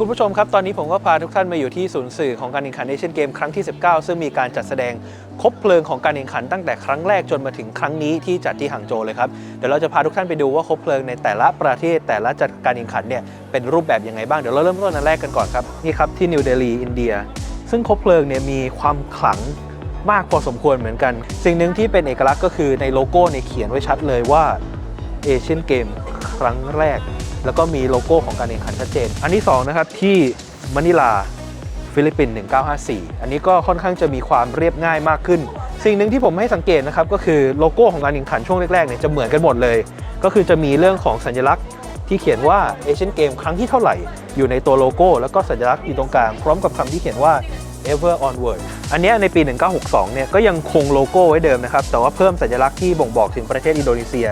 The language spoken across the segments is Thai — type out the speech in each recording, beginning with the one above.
คุณผู้ชมครับ ตอนนี้ผมก็พาทุกท่านมาอยู่ที่ศูนย์สื่อของการแข่งขันเอเชียนเกมครั้งที่ 19 ซึ่งมีการจัดแสดงคบเพลิงของการแข่งขันตั้งแต่ครั้งแรกจนมาถึงครั้งนี้ที่จัดที่หางโจวเลยครับ เดี๋ยวเราจะพาทุกท่านไปดูว่าคบเพลิงในแต่ละประเทศแต่ละจัดการแข่งขันเนี่ยเป็นรูปแบบยังไงบ้าง เดี๋ยวเราเริ่มต้นอันแรกกันก่อนครับนี่ครับที่นิวเดลีอินเดีย ซึ่งคบเพลิงเนี่ยมีความขลังมากพอสมควรเหมือนกัน สิ่งหนึ่งที่เป็นเอกลักษณ์ก็คือในโลโก้เนี่ยเขียนไว้ชัดเลยว่าเอเชียนเกมครั้งแรก แล้วก็มีโลโก้ของการแข่งขันชัดเจน อันที่2นะครับที่มะนิลาฟิลิปปินส์1954 อันนี้ก็ค่อนข้างจะมีความเรียบง่ายมากขึ้น สิ่งหนึ่งที่ผมให้สังเกตนะครับก็คือโลโก้ของการแข่งขันช่วงแรกๆเนี่ยจะเหมือนกันหมดเลย ก็คือจะมีเรื่องของสัญลักษณ์ที่เขียนว่าเอเชียนเกมครั้งที่เท่าไหร่ อยู่ในตัวโลโก้ แล้วก็สัญลักษณ์อยู่ตรงกลาง พร้อมกับคำที่เขียนว่า ever onward อันนี้ในปี 1962 เนี่ยก็ยังคงโลโก้ไว้เดิมนะครับ แต่ว่าเพิ่มสัญลักษณ์ที่บ่งบอกถึงประเทศอินโดนีเซีย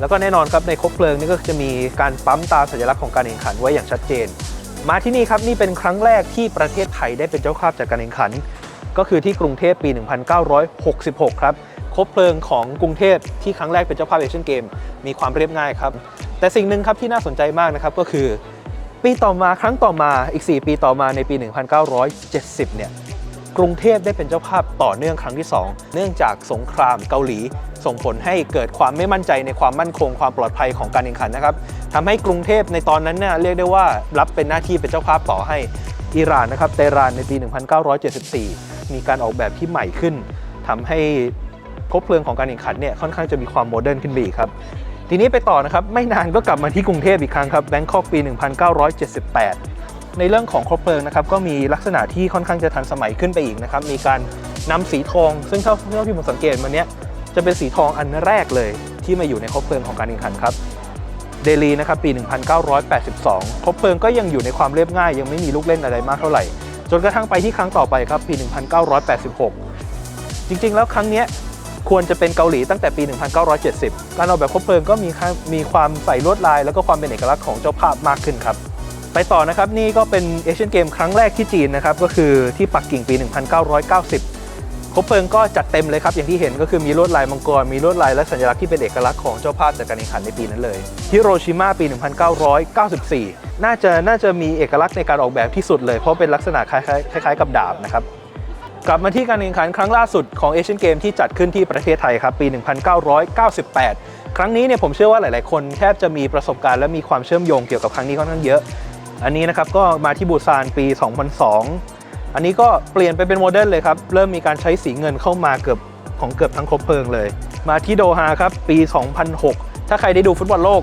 แล้วก็แน่นอนครับในคบเพลิงนี่ก็จะมีการปั๊มตาสัญลักษณ์ของการแข่งขันไว้อย่างชัดเจน มาที่นี่ครับนี่เป็นครั้งแรกที่ประเทศไทยได้เป็นเจ้าภาพจากการแข่งขัน ก็คือที่กรุงเทพปี 1966 ครับคบเพลิงของกรุงเทพที่ครั้งแรกเป็นเจ้าภาพเอเชียนเกมมีความเรียบง่ายครับ แต่สิ่งหนึ่งครับที่น่าสนใจมากนะครับก็คือ ปีต่อมาครั้งต่อมาอีก 4 ปีต่อมาในปี 1970 เนี่ย กรุงเทพได้เป็นเจ้าภาพต่อเนื่องครั้งที่ 2 เนื่องจากสงครามเกาหลี ส่งผลให้เกิดความไม่มั่นใจในความมั่นคงความปลอดภัยของการแข่งขันนะครับทำให้กรุงเทพในตอนนั้นเนี่ยเรียกได้ว่ารับเป็นหน้าที่เป็นเจ้าภาพต่อให้อิหร่านนะครับเตหรานในปี 1974 มีการออกแบบที่ใหม่ขึ้นทำให้คบเพลิงของการแข่งขันเนี่ยค่อนข้างจะมีความโมเดิร์นขึ้นไปอีกครับ ทีนี้ไปต่อนะครับไม่นานก็กลับมาที่กรุงเทพอีกครั้งครับแบงคอกปี 1978 ในเรื่องของครบเพลิงนะครับก็มีลักษณะที่ค่อนข้างจะทันสมัยขึ้นไปอีกนะครับมีการนำสีทอง ซึ่งเท่าที่ผมสังเกตมาเนี้ยจะเป็นสีทองอันแรกเลยที่มาอยู่ในครบเพลิงของการแข่งขันครับเดลีนะครับปี 1982 ครบเพลิงก็ยังอยู่ในความเรียบง่าย ยังไม่มีลูกเล่นอะไรมากเท่าไหร่ จนกระทั่งไปที่ครั้งต่อไปครับปี 1986 จริงๆ แล้วครั้งเนี้ยควรจะเป็นเกาหลีตั้งแต่ปี 1970 การออกแบบครบเพลิงก็มีมีความใส่ลวดลาย แล้วก็ความเป็นเอกลักษณ์ของเจ้าภาพมากขึ้นครับ ไปต่อนะครับนี่ก็เป็นเอเชียนเกมครั้งแรกที่จีนนะครับก็คือที่ปักกิ่งปี 1990ครบเพลิงก็จัดเต็มเลยครับอย่างที่เห็นก็คือมีลวดลายมังกร มีลวดลายและสัญลักษณ์ที่เป็นเอกลักษณ์ของเจ้าภาพจากการแข่งขันในปีนั้นเลยฮิโรชิมาปี 1994 น่าจะน่าจะมีเอกลักษณ์ในการออกแบบที่สุดเลยเพราะเป็นลักษณะคล้ายๆคล้ายๆกับดาบนะครับกลับมาที่การแข่งขันครั้งล่าสุดของเอเชียนเกมที่จัดขึ้นที่ประเทศไทยครับปี 1998 ครั้งนี้เนี่ยผมเชื่อว่าหลาย ๆ คนแทบจะมีประสบการณ์และมีความเชื่อมโยงเกี่ยวกับครั้งนี้ค่อนข้างเยอะ อันนี้นะครับก็มาที่บูซานปี 2002 อันนี้ก็เปลี่ยนไปเป็นโมเดิร์นเลยครับ เริ่มมีการใช้สีเงินเข้ามาเกือบของเกือบทั้งครบเพลิงเลย มาที่โดฮาครับปี 2006 ถ้าใครได้ดูฟุตบอลโลก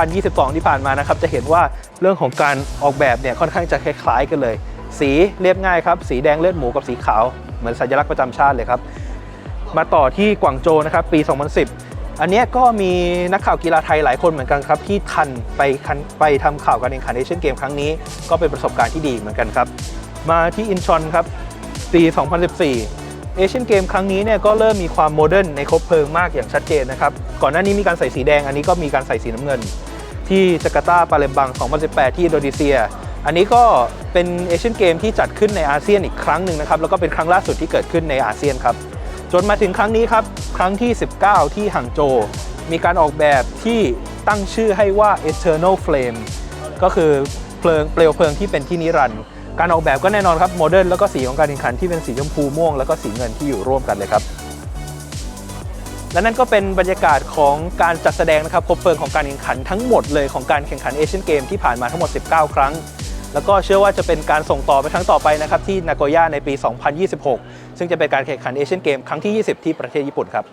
2022 ที่ผ่านมานะครับจะเห็นว่าเรื่องของการออกแบบเนี่ยค่อนข้างจะคล้ายๆกันเลย สีเรียบง่ายครับ สีแดงเลือดหมูกับสีขาว เหมือนสัญลักษณ์ประจำชาติเลยครับ มาต่อที่กวางโจนะครับปี 2010 อันนี้ก็มีนักข่าวกีฬาไทยหลายคนเหมือนกันครับ ที่ทันไปคันไปทำข่าวการแข่งขันเอเชียนเกมครั้งนี้ ก็เป็นประสบการณ์ที่ดีเหมือนกันครับ มาที่อินชอนครับปี 2014 เอเชียนเกมครั้งนี้เนี่ยก็เริ่มมีความโมเดิร์นในครบเพลิงมากอย่างชัดเจนนะครับ ก่อนหน้านี้มีการใส่สีแดง อันนี้ก็มีการใส่สีน้ำเงิน ที่จาการ์ตาปาเลมบัง 2018 ที่อินโดนีเซีย อันนี้ก็เป็นเอเชียนเกมที่จัดขึ้นในอาเซียนอีกครั้งหนึ่งนะครับแล้วก็เป็นครั้งล่าสุดที่เกิดขึ้นในอาเซียนครับ จนมาถึงครั้งนี้ครับ ครั้งที่ 19 ที่หังโจ มีการออกแบบที่ตั้งชื่อให้ว่า Eternal Flame ก็คือเพลิงเปลวเพลิงที่เป็นที่นิรันดร์การออกแบบก็แน่นอนครับโมเดิร์นแล้วก็สีของการแข่งขันที่เป็นสีชมพูม่วง แล้วก็สีเงินที่อยู่ร่วมกันเลยครับ และนั่นก็เป็นบรรยากาศของการจัดแสดงนะครับครบเพลิงของการแข่งขันทั้งหมดเลยของการแข่งขันเอเชียนเกมที่ผ่านมาทั้งหมด 19 ครั้ง แล้วก็เชื่อว่าจะเป็นการส่งต่อไปครั้งต่อไปนะครับที่นาโกย่าในปี 2026 ซึ่งจะเป็นการแข่งขันเอเชียนเกมครั้งที่ 20 ที่ประเทศญี่ปุ่นครับ